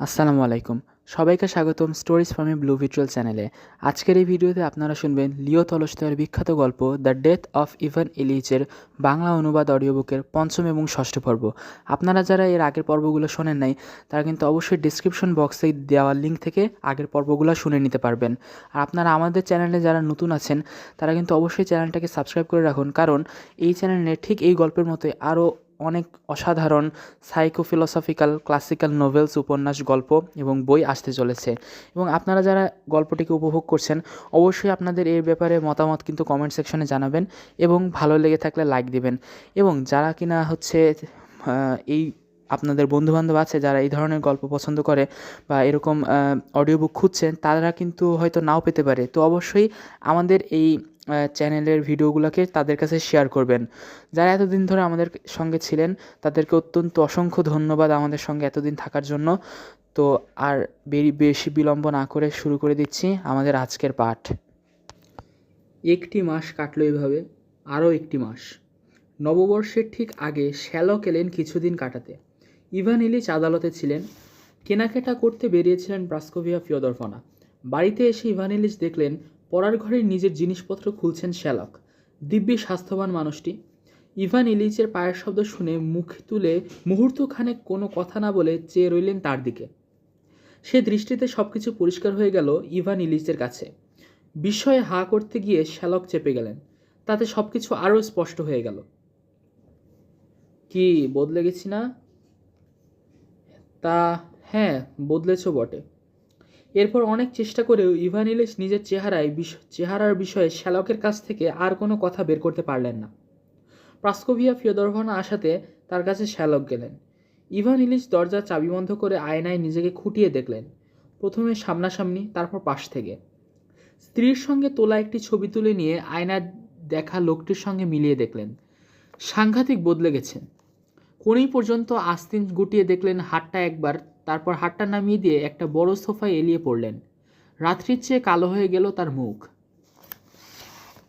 আসসালামু আলাইকুম সবাইকে স্বাগতম স্টোরিজ ফ্রম এ ব্লু ভিট্রাল চ্যানেলে আজকের এই ভিডিওতে আপনারা শুনবেন লিও তলস্তয়ের বিখ্যাত গল্প দ্য ডেথ অফ ইভান ইলিচের বাংলা অনুবাদ অডিও বুকের পঞ্চম এবং ষষ্ঠ পর্ব। আপনারা যারা এর আগের পর্বগুলো শোনেন নাই, তারা কিন্তু অবশ্যই ডিসক্রিপশন বক্সে দেওয়া লিঙ্ক থেকে আগের পর্বগুলো শুনে নিতে পারবেন। আর আপনারা আমাদের চ্যানেলে যারা নতুন আছেন, তারা কিন্তু অবশ্যই চ্যানেলটাকে সাবস্ক্রাইব করে রাখুন। কারণ এই চ্যানেলে ঠিক এই গল্পের মতোই আরও অনেক অসাধারণ সাইকোফিলসফিক্যাল ক্লাসিক্যাল নোভেলস উপন্যাস, গল্প এবং বই আসতে চলেছে। এবং আপনারা যারা গল্পটিকে উপভোগ করছেন, অবশ্যই আপনাদের এর ব্যাপারে মতামত কিন্তু কমেন্ট সেকশনে জানাবেন এবং ভালো লেগে থাকলে লাইক দিবেন। এবং যারা কিনা হচ্ছে এই আপনাদের বন্ধুবান্ধব আছে, যারা এই ধরনের গল্প পছন্দ করে বা এরকম অডিও বুক খুঁজছেন, তারা কিন্তু হয়তো নাও পেতে পারে। তো অবশ্যই আমাদের এই চ্যানেলের ভিডিওগুলোকে তাদের কাছে শেয়ার করবেন। যারা এতদিন ধরে আমাদের সঙ্গে ছিলেন, তাদেরকে অত্যন্ত অসংখ্য ধন্যবাদ আমাদের সঙ্গে এতদিন থাকার জন্য। তো আর বেশি বিলম্ব না করে শুরু করে দিচ্ছি আমাদের আজকের পাঠ। একটি মাস কাটলো এভাবে, আরও একটি মাস। নববর্ষের ঠিক আগে শ্যালক এলেন কিছুদিন কাটাতে। ইভান ইলিচ আদালতে ছিলেন। কেনাকাটা করতে বেরিয়েছিলেন ব্রাস্কোভিয়া ফিওদরফনা। বাড়িতে এসে ইভান ইলিচ দেখলেন পড়ার ঘরের নিজের জিনিসপত্র খুলছেন শ্যালক। দিব্যি স্বাস্থ্যবান মানুষটি। ইভান ইলিচের পায়ের শব্দ শুনে মুখ তুলে মুহূর্তখানেক কোনো কথা না বলে চেয়ে রইলেন তার দিকে। সে দৃষ্টিতে সব কিছু পরিষ্কার হয়ে গেল ইভান ইলিচের কাছে। বিস্ময়ে হা করতে গিয়ে শ্যালক চেপে গেলেন। তাতে সব কিছু আরও স্পষ্ট হয়ে গেল। কি, বদলে গেছি না? তা হ্যাঁ বদলেছ বটে। এরপর অনেক চেষ্টা করেও ইভান ইলিশ নিজের চেহারায় চেহারার বিষয়ে শ্যালকের কাছ থেকে আর কোনো কথা বের করতে পারলেন না। প্রাস্কোভিয়া ফিওদরভনা আসাতে তার কাছে শ্যালক গেলেন। ইভান ইলিশ দরজার চাবি বন্ধ করে আয়নায় নিজেকে খুঁটিয়ে দেখলেন। প্রথমে সামনাসামনি, তারপর পাশ থেকে। স্ত্রীর সঙ্গে তোলা একটি ছবি তুলে নিয়ে আয়নার দেখা লোকটির সঙ্গে মিলিয়ে দেখলেন। সাংঘাতিক বদলে গেছেন। কোণেই পর্যন্ত আস্তিন গুটিয়ে দেখলেন হাতটা একবার তারপর হাতটা নামিয়ে দিয়ে একটা বড় সোফায় এলিয়ে পড়লেন। রাত্রির চেয়ে কালো হয়ে গেল তার মুখ।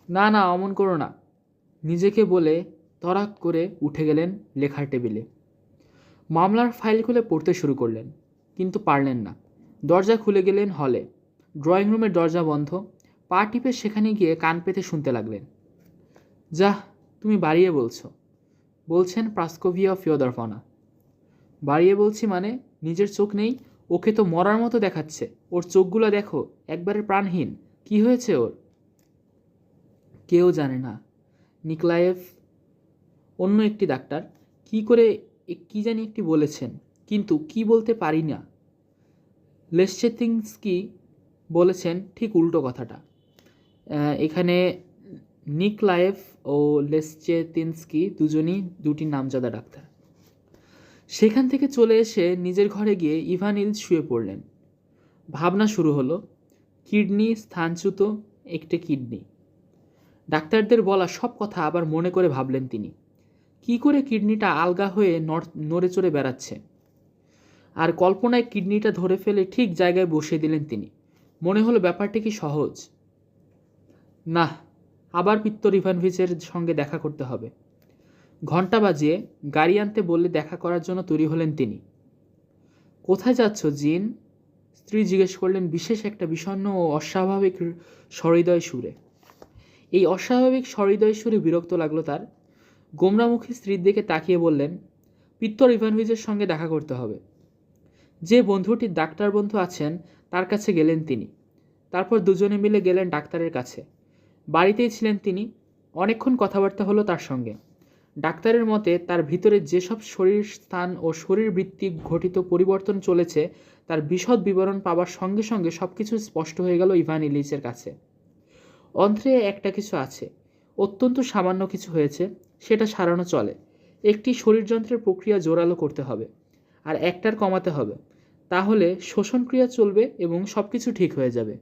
না না, অমন করো না। নিজেকে বলে তরাক করে উঠে গেলেন লেখার টেবিলে। মামলার ফাইল খুলে পড়তে শুরু করলেন, কিন্তু পারলেন না। দরজা খুলে গেলেন হলে। ড্রয়িং রুমের দরজা বন্ধ। পা টিপে সেখানে গিয়ে কান পেতে শুনতে লাগলেন। যাহ, তুমি বাড়িয়ে বলছো। বলছেন প্রাস্কোভিয়া ফিওদরফনা। বাড়িয়ে বলছি মানে নিজের চোখ নেই, ওকে তো মরার মতো দেখাচ্ছে। ওর চোখগুলো দেখো, একবারে প্রাণহীন। কি হয়েছে ওর? কেউ জানে না। নিকলায়েভ অন্য একটি ডাক্তার, কি করে কি জানি একটি বলেছেন, কিন্তু কি বলতে পারি না। লেসচেতিংস্কি বলেছেন ঠিক উল্টো কথাটা। এখানে নিকলায়েভ ও লেসচেতিনস্কি দুজনই দুটি নামজাদা ডাক্তার। সেখান থেকে চলে এসে নিজের ঘরে গিয়ে ইভানিল শুয়ে পড়লেন। ভাবনা শুরু হলো, কিডনি স্থানচ্যুত একটি কিডনি। ডাক্তারদের বলা সব কথা আবার মনে করে ভাবলেন তিনি। কি করে কিডনিটা আলগা হয়ে নড়ে চড়ে বেড়াচ্ছে? আর কল্পনায় কিডনিটা ধরে ফেলে ঠিক জায়গায় বসিয়ে দিলেন তিনি। মনে হলো ব্যাপারটি কি সহজ? না আবার পিত্তর ইভানভিচের সঙ্গে দেখা করতে হবে। ঘণ্টা বাজিয়ে গাড়ি আনতে বললে দেখা করার জন্য তৈরি হলেন তিনি। কোথায় যাচ্ছ, জিন? স্ত্রী জিজ্ঞেস করলেন বিশেষ একটা বিষণ্ণ ও অস্বাভাবিক সহৃদয় সুরে। এই অস্বাভাবিক সহৃদয় সুরে বিরক্ত লাগল তার। গোমরামুখী স্ত্রীর দিকে তাকিয়ে বললেন, পিত্তর ইভানভিচের সঙ্গে দেখা করতে হবে। যে বন্ধুটি ডাক্তার বন্ধু আছেন, তার কাছে গেলেন তিনি। তারপর দুজনে মিলে গেলেন ডাক্তারের কাছে। বাড়িতেই ছিলেন তিনি। অনেকক্ষণ কথাবার্তা হলো তার সঙ্গে। ডাক্তারের মতে, তার ভিতরে যেসব শরীর স্থান ও শরীরবৃত্তি ঘটিত পরিবর্তন চলেছে, তার বিশদ বিবরণ পাওয়ার সঙ্গে সঙ্গে সব কিছু স্পষ্ট হয়ে গেল ইভান ইলিচের কাছে। অন্ত্রে একটা কিছু আছে। অত্যন্ত সামান্য কিছু হয়েছে, সেটা সারানো চলে। একটি শরীরযন্ত্রের প্রক্রিয়া জোরালো করতে হবে, আর একটার কমাতে হবে। তাহলে শোষণক্রিয়া চলবে এবং সব কিছু ঠিক হয়ে যাবে।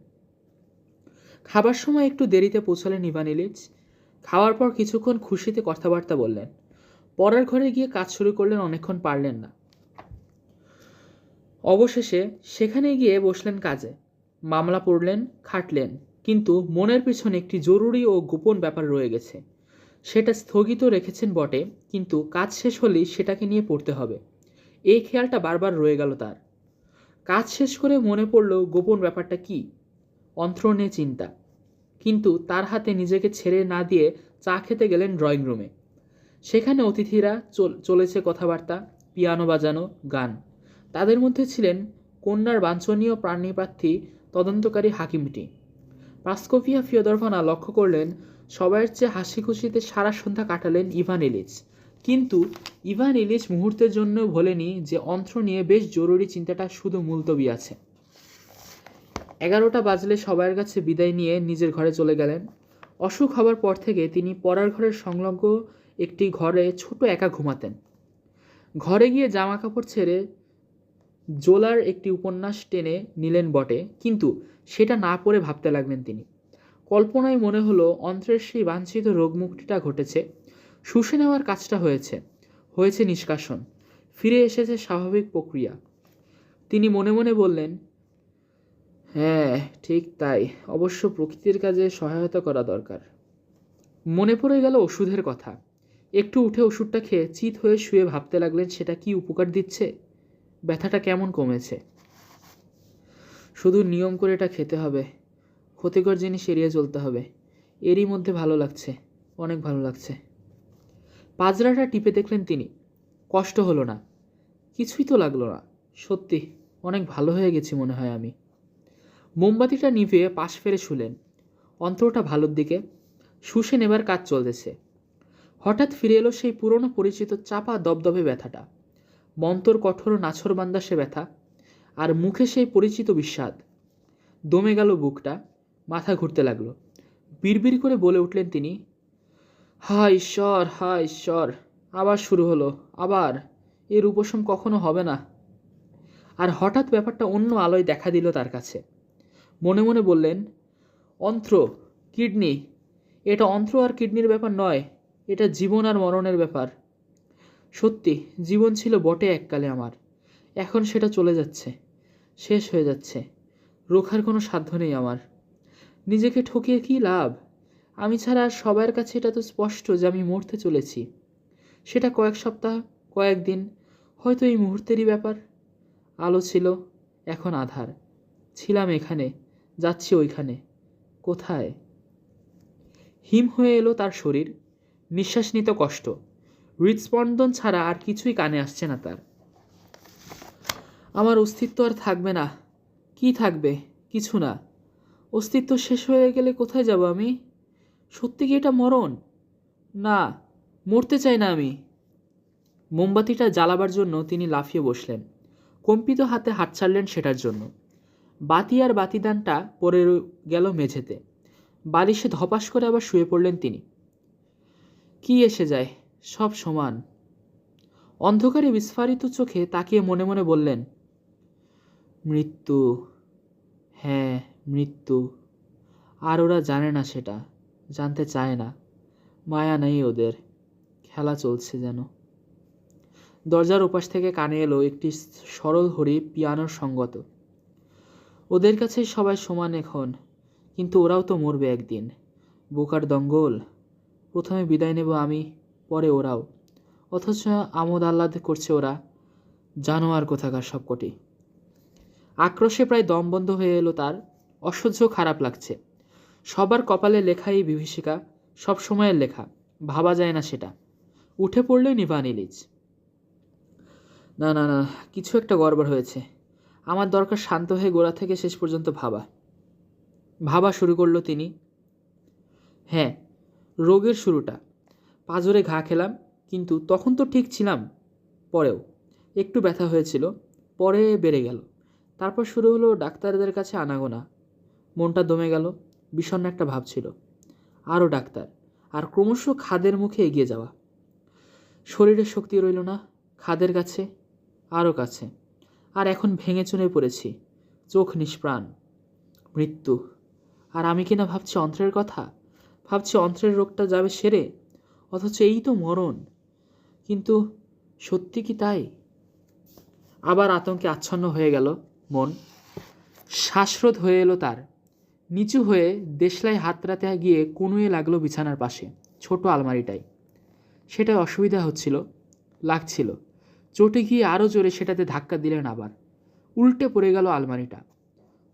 খাবার সময় একটু দেরিতে পৌঁছালেন ইভান ইলিচ। খাওয়ার পর কিছুক্ষণ খুশিতে কথাবার্তা বললেন। পরের ঘরে গিয়ে কাজ শুরু করলেন, অনেকক্ষণ পারলেন না। অবশেষে সেখানে গিয়ে বসলেন কাজে। মামলা পড়লেন, খাটলেন, কিন্তু মনের পেছনে একটি জরুরি ও গোপন ব্যাপার রয়ে গেছে। সেটা স্থগিত রেখেছেন বটে, কিন্তু কাজ শেষ হলেই সেটাকে নিয়ে পড়তে হবে। এই খেয়ালটা বারবার রয়ে গেল তার। কাজ শেষ করে মনে পড়ল, গোপন ব্যাপারটা কি? অন্ত্রণে চিন্তা। কিন্তু তার হাতে নিজেকে ছেড়ে না দিয়ে চা খেতে গেলেন ড্রয়িং রুমে। সেখানে অতিথিরা চল- চলেছে কথাবার্তা, পিয়ানো বাজানো, গান। তাদের মধ্যে ছিলেন কন্যার বাঞ্ছনীয় প্রাণীপ্রার্থী তদন্তকারী হাকিমটি। পাস্কোভিয়া ফিওদরভানা লক্ষ্য করলেন, সবাইয়ের চেয়ে হাসি খুশিতে সারা সন্ধ্যা কাটালেন ইভান ইলিচ। কিন্তু ইভান ইলিচ মুহূর্তের জন্য ভোলেনি যে অন্ত্র নিয়ে বেশ জরুরি চিন্তাটা শুধু মুলতবি আছে। এগারোটা বাজলে সবার কাছে বিদায় নিয়ে নিজের ঘরে চলে গেলেন। অসুখ হবার পর থেকে তিনি পড়ার ঘরের সংলগ্ন একটি ঘরে ছোট একা ঘুমাতেন। ঘরে গিয়ে জামা কাপড় ছেড়ে জোলার একটি উপন্যাস টেনে নিলেন বটে, কিন্তু সেটা না পড়ে ভাবতে লাগলেন তিনি। কল্পনায় মনে হলো, অন্ত্রের সেই বাঞ্ছিত রোগমুক্তিটা ঘটেছে। শুষে নেওয়ার কাজটা হয়েছে। হয়েছে নিষ্কাশন। ফিরে এসেছে স্বাভাবিক প্রক্রিয়া। তিনি মনে মনে বললেন হ্যাঁ ঠিক তাই। অবশ্য প্রকৃতির কাজে সহায়তা করা দরকার। মনে পড়ে গেল ওষুধের কথা। একটু উঠে ওষুধটা খেয়ে চিত হয়ে শুয়ে ভাবতে লাগলেন, সেটা কি উপকার দিচ্ছে? ব্যথাটা কেমন কমেছে? শুধু নিয়ম করে এটা খেতে হবে। ক্ষতিকর জিনিস এড়িয়ে চলতে হবে। এরই মধ্যে ভালো লাগছে, অনেক ভালো লাগছে। পাজরাটা টিপে দেখলেন তিনি। কষ্ট হলো না। কিছুই তো লাগল না। সত্যি, অনেক ভালো হয়ে গেছি মনে হয় আমি। মোমবাতিটা নিভিয়ে পাশ ফেরে শুলেন। অন্তরটা ভালোর দিকে। শুষে নেবার কাজ চলতেছে। হঠাৎ ফিরে এলো সেই পুরনো পরিচিত চাপা দবদবে ব্যথাটা। মন্তর কঠোর নাছর বান্দা সে ব্যথা। আর মুখে সেই পরিচিত বিস্বাদ দমে গেল বুকটা। মাথা ঘুরতে লাগল। বিড়বিড় করে বলে উঠলেন তিনি, হা ঈশ্বর হা ঈশ্বর, আবার শুরু হলো, আবার। এর উপশম কখনো হবে না। আর হঠাৎ ব্যাপারটা অন্য আলোয় দেখা দিল তার কাছে। মনে মনে বললেন, অন্ত্র, কিডনি, এটা অন্ত্র আর কিডনির ব্যাপার নয়, এটা জীবন আর মরণের ব্যাপার। সত্যি, জীবন ছিল বটে এককালে আমার, এখন সেটা চলে যাচ্ছে, শেষ হয়ে যাচ্ছে, রোখার কোনো সাধ্য নেই আমার। নিজেকে ঠকিয়ে কী লাভ? আমি ছাড়া আর সবার কাছে এটা তো স্পষ্ট যে আমি মরতে চলেছি। সেটা কয়েক সপ্তাহ কয়েকদিন হয়তো এই মুহূর্তেরই ব্যাপার। আলো ছিল, এখন আধার। ছিলাম এখানে যাচ্ছি ওইখানে। কোথায়? হিম হয়ে এলো তার শরীর। নিঃশ্বাস নিতে কষ্ট। হৃদস্পন্দন ছাড়া আর কিছুই কানে আসছে না তার। আমার অস্তিত্ব আর থাকবে না। কি থাকবে? কিছু না। অস্তিত্ব শেষ হয়ে গেলে কোথায় যাব আমি? সত্যি কি এটা মরণ? না, মরতে চাই না আমি। মোমবাতিটা জ্বালাবার জন্য তিনি লাফিয়ে বসলেন। কম্পিত হাতে হাত ছাড়লেন সেটার জন্য। বাতি আর বাতিদানটা পড়ে গেল মেঝেতে। বালিশে ধপাস করে আবার শুয়ে পড়লেন তিনি। কি এসে যায়, সব সমান। অন্ধকারে বিস্ফারিত চোখে তাকিয়ে মনে মনে বললেন, মৃত্যু হ্যাঁ মৃত্যু। আর ওরা জানে না সেটা, জানতে চায় না। মায়া নেই ওদের, খেলা চলছে যেন। দরজার ওপাশ থেকে কানে এলো একটি সরল হরি পিয়ানোর সঙ্গত। ওদের কাছে সবাই সমান এখন, কিন্তু ওরাও তো মরবে একদিন। বোকার দঙ্গল। প্রথমে বিদায় নেব আমি, পরে ওরাও। অথচ আমোদ আহ্লাদ করছে ওরা। জানো আর কোথাকার সবকটি। আক্রোশে প্রায় দম বন্ধ হয়ে এলো তার। অসহ্য খারাপ লাগছে। সবার কপালে লেখা এই বিভীষিকা, সব সময়ের লেখা। ভাবা যায় না সেটা। উঠে পড়লেন ইভান ইলিচ না না না, কিছু একটা গড়বড় হয়েছে। আমার দরকার শান্ত হয়ে গোড়া থেকে শেষ পর্যন্ত ভাবা। ভাবা শুরু করল তিনি। হ্যাঁ রোগের শুরুটা। পাঁজরে ঘা খেলাম, কিন্তু তখন তো ঠিক ছিলাম। পরেও একটু ব্যথা হয়েছিল, পরে বেড়ে গেল। তারপর শুরু হলো ডাক্তারদের কাছে আনাগোনা। মনটা দমে গেল, বিষণ্ণ একটা ভাব ছিল। আরও ডাক্তার, আর ক্রমশ খাদের মুখে এগিয়ে যাওয়া। শরীরের শক্তি রইল না, খাদের কাছে আরও কাছে। আর এখন ভেঙে চুনে পড়েছি। চোখ নিষ্প্রাণ। মৃত্যু। আর আমি কিনা ভাবছি অন্ত্রের কথা? ভাবছি অন্ত্রের রোগটা যাবে সেরে, অথচ এই তো মরণ। কিন্তু সত্যি কি তাই? আবার আতঙ্কে আচ্ছন্ন হয়ে গেল মন। শ্বাসরোধ হয়ে এলো তার। নিচু হয়ে দেশলাই হাত রাতে গিয়ে কুনুয়ে লাগল বিছানার পাশে, ছোট আলমারিটাই সেটায় অসুবিধা হচ্ছিল, লাগছিল। চটে গিয়ে আরও জোরে সেটাতে ধাক্কা দিলেন আবার। উল্টে পড়ে গেল আলমারিটা।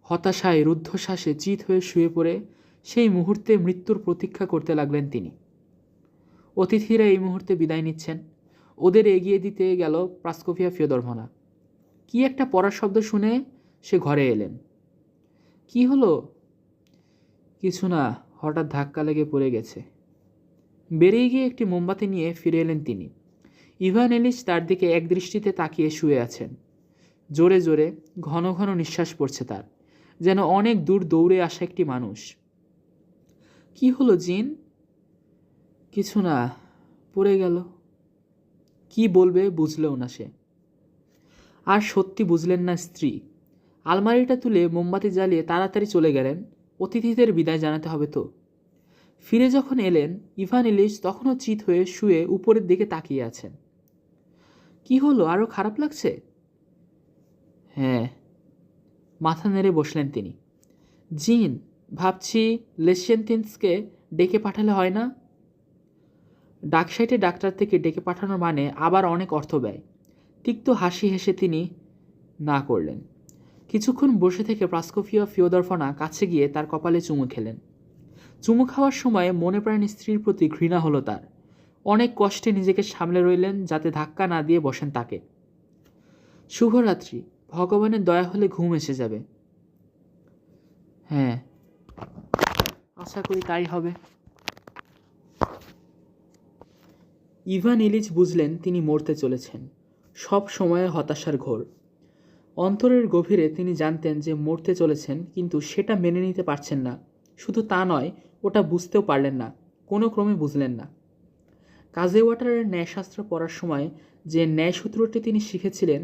হতাশায়, রুদ্ধশ্বাসে চিত হয়ে শুয়ে পড়ে সেই মুহূর্তে মৃত্যুর প্রতীক্ষা করতে লাগলেন তিনি। অতিথিরা এই মুহূর্তে বিদায় নিচ্ছেন। ওদের এগিয়ে দিতে গেল প্রাস্কোফিয়া ফিওদরভনা কি একটা পড়ার শব্দ শুনে সে ঘরে এলেন। কি হলো? কিছু না, হঠাৎ ধাক্কা লেগে পড়ে গেছে। বেরিয়ে গিয়ে একটি মোমবাতি নিয়ে ফিরে এলেন তিনি। ইভান এলিস তার দিকে একদৃষ্টিতে তাকিয়ে শুয়ে আছেন। জোরে জোরে ঘন ঘন নিঃশ্বাস পড়ছে তার, যেন অনেক দূর দৌড়ে আসা একটি মানুষ। কি হলো, জিন? কিছু না, পড়ে গেল। কি বলবে বুঝলেও না সে। আর সত্যি বুঝলেন না স্ত্রী। আলমারিটা তুলে মোমবাতি জ্বালিয়ে তাড়াতাড়ি চলে গেলেন। অতিথিদের বিদায় জানাতে হবে তো। ফিরে যখন এলেন, ইভান ইলিশ তখনও চিত হয়ে শুয়ে উপরের দিকে তাকিয়ে আছেন। কি হলো? আরও খারাপ লাগছে? হ্যাঁ। মাথা নেড়ে বসলেন তিনি। জিন, ভাবছি লেসেন্টিন্সকে ডেকে পাঠালে হয় না? ডাকসাইটে ডাক্তার থেকে ডেকে পাঠানোর মানে আবার অনেক অর্থ ব্যয়। তিক্ত হাসি হেসে তিনি না করলেন। কিছুক্ষণ বসে থেকে প্রাস্কোফিয়া ফিওদরফনা কাছে গিয়ে তার কপালে চুমু খেলেন। চুমু খাওয়ার সময় মনে প্রাণ স্ত্রীর প্রতি ঘৃণা হলো তার। অনেক কষ্টে নিজেকে সামলে রইলেন যাতে ধাক্কা না দিয়ে বসেন তাকে। শুভরাত্রি, ভগবানের দয়া হলে ঘুম এসে যাবে। হ্যাঁ আশা করি তাই হবে। ইভান ইলিচ বুঝলেন তিনি মরতে চলেছেন। সব সময়ে হতাশার ঘোর। অন্তরের গভীরে তিনি জানতেন যে মরতে চলেছেন, কিন্তু সেটা মেনে নিতে পারছেন না। শুধু তা নয়, ওটা বুঝতেও পারলেন না। কোনো ক্রমে বুঝলেন না। কাজে ওয়াটারের ন্যায়শাস্ত্র পড়ার সময় যে ন্যায়সূত্রটি তিনি শিখেছিলেন,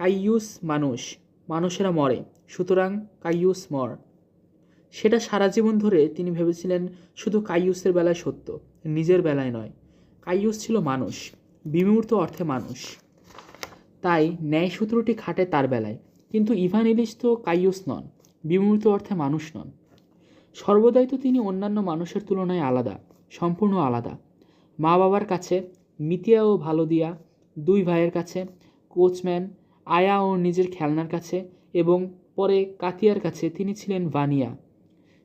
কাইয়ুস মানুষ, মানুষেরা মরে, সুতরাং কাইয়ুস মর। সেটা সারা জীবন ধরে তিনি ভেবেছিলেন শুধু কাইয়ুসের বেলায় সত্য, নিজের বেলায় নয়। কাইয়ুস ছিল মানুষ, বিমূর্ত অর্থে মানুষ। তাই ন্যায় সূত্রটি খাটে তার বেলায়, কিন্তু ইভান ইলিশ তো কাইয়ুস নন, বিমূর্ত অর্থে মানুষ নন। সর্বদাই তো তিনি অন্যান্য মানুষের তুলনায় আলাদা, সম্পূর্ণ আলাদা। মা বাবার কাছে মিতিয়া ও ভালো দিয়া দুই ভাইয়ের কাছে, কোচম্যান আয়া ও নিজের খেলনার কাছে এবং পরে কাতিয়ার কাছে তিনি ছিলেন ভানিয়া।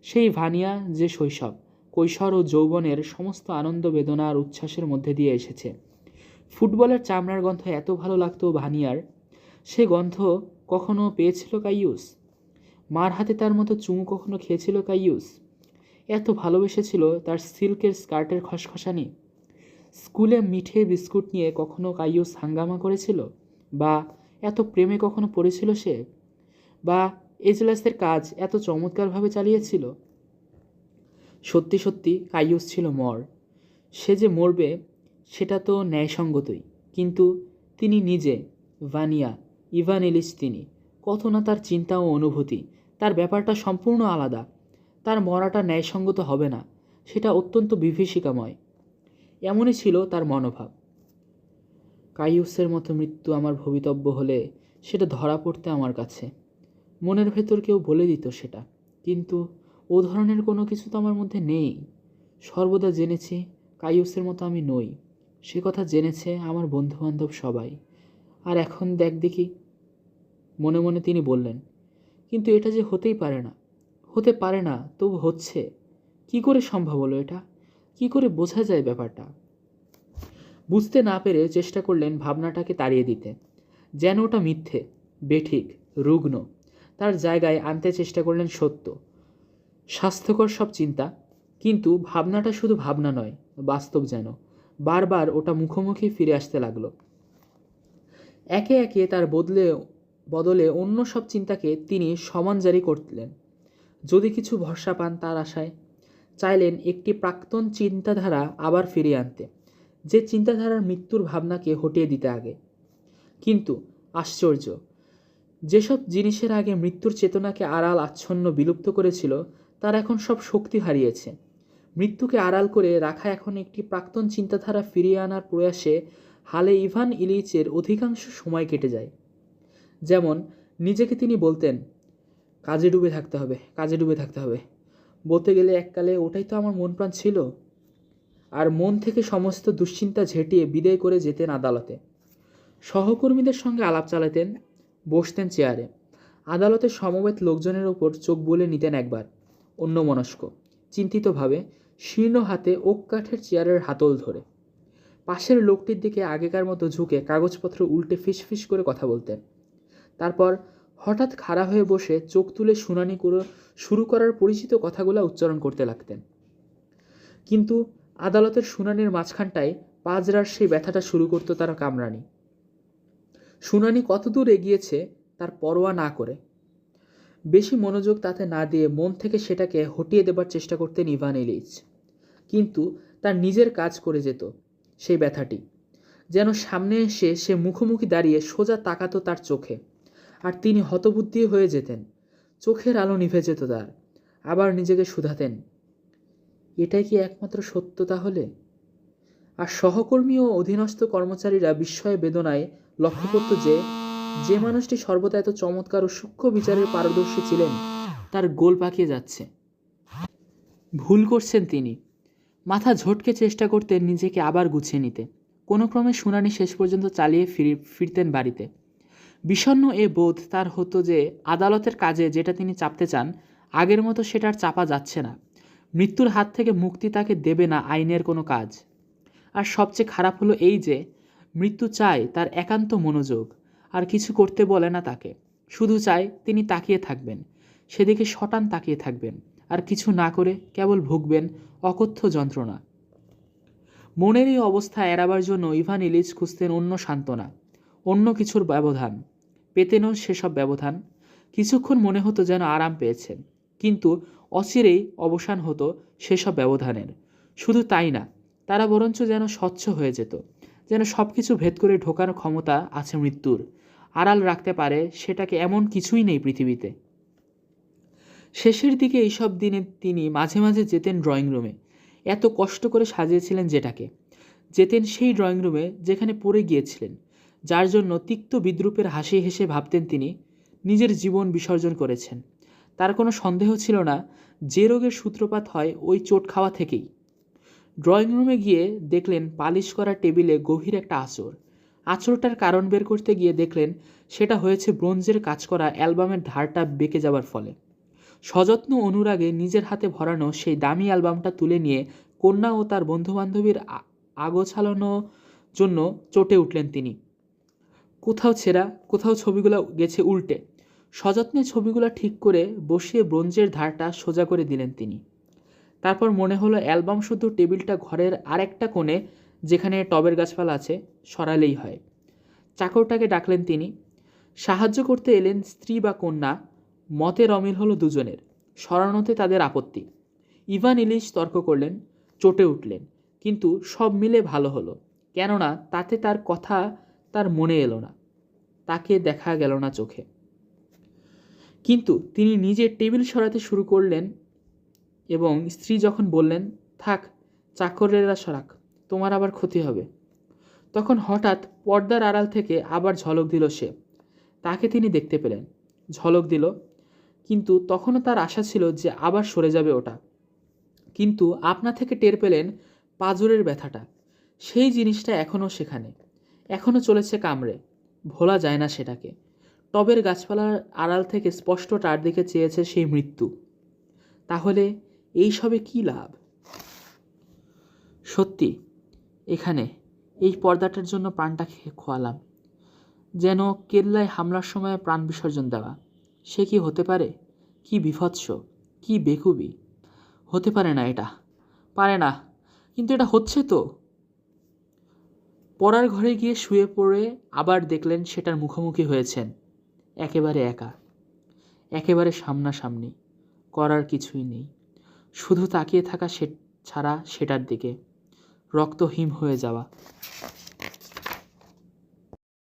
সেই ভানিয়া যে শৈশব, কৈশোর ও যৌবনের সমস্ত আনন্দ, বেদনা আর উচ্ছ্বাসের মধ্যে দিয়ে এসেছে। ফুটবলের চামড়ার গন্ধ এত ভালো লাগতো ভানিয়ার, সে গন্ধ কখনো পেয়েছিল কাইয়ুস? মার হাতে তার মতো চুমু কখনো খেয়েছিল কাইয়ুস? এত ভালোবেসেছিল তার সিল্কের স্কার্টের খসখসানি। স্কুলে মিঠে বিস্কুট নিয়ে কখনো কাইয়ুস হাঙ্গামা করেছিল? বা এত প্রেমে কখনো পড়েছিল সে? বা এজলাসের কাজ এত চমৎকারভাবে চালিয়েছিল? সত্যি সত্যি কাইয়ুস ছিল মর। সে যে মরবে, সেটা তো ন্যায়সঙ্গতই। কিন্তু তিনি নিজে, ভানিয়া ইভান এলিস তিনি, কত না তার চিন্তা ও অনুভূতি। তার ব্যাপারটা সম্পূর্ণ আলাদা। তার মরাটা ন্যায়সঙ্গত হবে না। সেটা অত্যন্ত বিভীষিকাময়। এমনই ছিল তার মনোভাব। কাইয়ুসের মতো মৃত্যু আমার ভবিতব্য হলে সেটা ধরা পড়তে আমার কাছে। মনের ভেতর কেউ বলে দিত সেটা, কিন্তু ও ধরনের কোনো কিছু তো আমার মধ্যে নেই। সর্বদা জেনেছি কাইয়ুসের মতো আমি নই। সে কথা জেনেছে আমার বন্ধুবান্ধব সবাই। আর এখন দেখ দেখি। মনে মনে তিনি বললেন, কিন্তু এটা যে হতেই পারে না। হতে পারে না, তবু হচ্ছে। কি করে সম্ভব হলো এটা? কি করে বোঝা যায় ব্যাপারটা? বুঝতে না পেরে চেষ্টা করলেন ভাবনাটাকে তাড়িয়ে দিতে। যেন ওটা মিথ্যে, বেঠিক, রুগ্ন, তার জায়গায় আনতে চেষ্টা করলেন সত্য। স্বাস্থ্যকর সব চিন্তা, কিন্তু ভাবনাটা শুধু ভাবনা নয়, বাস্তব যেন। বারবার ওটা মুখোমুখি ফিরে আসতে লাগল। একে একে তার বদলে বদলে অন্য সব চিন্তাকে তিনি সমান জারি করলেন। যদি কিছু ভরসা পান তার আশায় চাইলেন একটি প্রাক্তন চিন্তাধারা আবার ফিরিয়ে আনতে, যে চিন্তাধারার মৃত্যুর ভাবনাকে হটিয়ে দিতে আগে। কিন্তু আশ্চর্য, যেসব জিনিসের আগে মৃত্যুর চেতনাকে আড়াল, আচ্ছন্ন, বিলুপ্ত করেছিল, তার এখন সব শক্তি হারিয়েছে। মৃত্যুকে আড়াল করে রাখা এখন একটি প্রাক্তন চিন্তাধারা ফিরিয়ে আনার প্রয়াসে হালে ইভান ইলিচের অধিকাংশ সময় কেটে যায়। যেমন, নিজেকে তিনি বলতেন, কাজে ডুবে থাকতে হবে, কাজে ডুবে থাকতে হবে। বলতে গেলে এককালে ওটাই তো আমার মন প্রাণ ছিল। আর মন থেকে সমস্ত দুশ্চিন্তা ঝেঁটিয়ে বিদায় করে যেতেন আদালতে। সহকর্মীদের সঙ্গে আলাপ চালাতেন, বসতেন চেয়ারে। আদালতের সমবেত লোকজনের ওপর চোখ বলে নিতেন একবার, অন্যমনস্ক, চিন্তিতভাবে, শীর্ণ হাতে ওক কাঠের চেয়ারের হাতল ধরে। পাশের লোকটির দিকে আগেকার মতো ঝুঁকে কাগজপত্র উল্টে ফিসফিস করে কথা বলতেন। তারপর হঠাৎ খাড়া হয়ে বসে চোখ তুলে শুনানি করে শুরু করার পরিচিত কথাগুলো উচ্চারণ করতে লাগতেন। কিন্তু আদালতের শুনানির মাঝখানটায় পাঁচরার সেই ব্যথাটা শুরু করতো তার কামরানি। শুনানি কতদূর এগিয়েছে তার পরোয়া না করে। বেশি মনোযোগ তাতে না দিয়ে মন থেকে সেটাকে হটিয়ে দেবার চেষ্টা করতেন ইভান ইলিচ। কিন্তু তার নিজের কাজ করে যেত সেই ব্যথাটি। যেন সামনে এসে সে মুখোমুখি দাঁড়িয়ে সোজা তাকাতো তার চোখে। আর তিনি হতবুদ্ধি হয়ে যেতেন। চোখের আলো নিভে যেত তার। আবার নিজেকে শুধাতেন। এটাই কি একমাত্র সত্য তাহলে? আর সহকর্মী ও অধীনস্থ কর্মচারীরা বিস্ময়ে বেদনায় লক্ষ্য করত যে যে মানুষটি সর্বদা এত চমৎকার ও সূক্ষ্ম বিচারের পারদর্শী ছিলেন, তার গোল পাকিয়ে যাচ্ছে। ভুল করছেন তিনি। মাথা ঝটকে চেষ্টা করতেন নিজেকে আবার গুছিয়ে নিতে। কোনো ক্রমে শুনানি শেষ পর্যন্ত চালিয়ে ফিরে, ফিরতেন বাড়িতে। বিষণ্ণ এ বোধ তার হতো যে আদালতের কাজে যেটা তিনি চাপতে চান, আগের মতো সেটার চাপা যাচ্ছে না। মৃত্যুর হাত থেকে মুক্তি তাকে দেবে না আইনের কোনো কাজ। আর সবচেয়ে খারাপ হলো এই যে, মৃত্যু চায় তার একান্ত মনোযোগ, আর কিছু করতে বলে না তাকে। শুধু চায় তিনি তাকিয়ে থাকবেন, সেদিকে শটান তাকিয়ে থাকবেন, আর কিছু না করে কেবল ভুগবেন অকথ্য যন্ত্রণা। মনের এই অবস্থা এড়াবার জন্য ইভান ইলিচ খুঁজতেন অন্য সান্ত্বনা, অন্য কিছুর ব্যবধান। পেতেনও সেসব ব্যবধান। কিছুক্ষণ মনে হতো যেন আরাম পেয়েছেন। কিন্তু অচিরেই অবসান হতো সেসব ব্যবধানের। শুধু তাই না, তারা বরঞ্চ যেন স্বচ্ছ হয়ে যেত, যেন সব কিছু ভেদ করে ঢোকার ক্ষমতা আছে মৃত্যুর। আড়াল রাখতে পারে সেটাকে এমন কিছুই নেই পৃথিবীতে। শেষের দিকে এইসব দিনে তিনি মাঝে মাঝে যেতেন ড্রয়িং রুমে। এত কষ্ট করে সাজিয়েছিলেন যেটাকে। যেতেন সেই ড্রয়িং রুমে যেখানে পড়ে গিয়েছিলেন। যার জন্য তিক্ত বিদ্রুপের হাসি হেসে ভাবতেন তিনি, নিজের জীবন বিসর্জন করেছেন। তার কোনো সন্দেহ ছিল না যে রোগের সূত্রপাত হয় ওই চোট খাওয়া থেকেই। ড্রয়িং রুমে গিয়ে দেখলেন পালিশ করা টেবিলে গভীর একটা আঁচড়। আঁচড়টার কারণ বের করতে গিয়ে দেখলেন সেটা হয়েছে ব্রোঞ্জের কাজ করা অ্যালবামের ধারটা বেঁকে যাওয়ার ফলে। সযত্ন অনুরাগে নিজের হাতে ভরানো সেই দামি অ্যালবামটা তুলে নিয়ে কন্যা ও তার বন্ধুবান্ধবীর আগোছালানো জন্য চটে উঠলেন তিনি। কোথাও ছেঁড়া, কোথাও ছবিগুলো গেছে উল্টে। সযত্নে ছবিগুলো ঠিক করে বসিয়ে ব্রোঞ্জের ধারটা সোজা করে দিলেন তিনি। তারপর মনে হলো অ্যালবাম শুদ্ধ টেবিলটা ঘরের আরেকটা কোণে, যেখানে টবের গাছপালা আছে, সরালেই হয়। চাকরটাকে ডাকলেন তিনি। সাহায্য করতে এলেন স্ত্রী বা কন্যা, মতে অমিল হলো দুজনের, সরানোতে তাদের আপত্তি। ইভান ইলিশ তর্ক করলেন, চটে উঠলেন, কিন্তু সব মিলে ভালো হলো, কেননা তাতে তার কথা তার মনে এলো না। তাকে দেখা গেল না চোখে। কিন্তু তিনি নিজে টেবিল সরাতে শুরু করলেন এবং স্ত্রী যখন বললেন, থাক, চাকরেরা সরাক, তোমার আবার ক্ষতি হবে। তখন হঠাৎ পর্দার আড়াল থেকে আবার ঝলক দিল সে। তাকে তিনি দেখতে পেলেন। ঝলক দিল, কিন্তু তখনও তার আশা ছিল যে আবার সরে যাবে ওটা। কিন্তু আপনা থেকে টের পেলেন পাজরের ব্যথাটা। সেই জিনিসটা এখনও সেখানে। এখনও চলেছে কামড়ে। ভোলা যায় না সেটাকে। টবের গাছপালার আড়াল থেকে স্পষ্ট তার দিকে চেয়েছে সেই মৃত্যু। তাহলে এই সবে কী লাভ? সত্যি, এখানে এই পর্দাটার জন্য প্রাণটা খেয়ে খোয়ালাম। যেন কেল্লায় হামলার সময় প্রাণ বিসর্জন দেওয়া। সে কি হতে পারে? কি বিভৎস, কি বেকুবি। হতে পারে না এটা। পারে না। কিন্তু এটা হচ্ছে তো? পড়ার ঘরে গিয়ে শুয়ে পড়ে আবার দেখলেন সেটার মুখোমুখি হয়েছেন। একেবারে একা। একেবারে সামনাসামনি। করার কিছুই নেই। শুধু তাকিয়ে থাকা সে ছাড়া সেটার দিকে। রক্ত হিম হয়ে যাওয়া।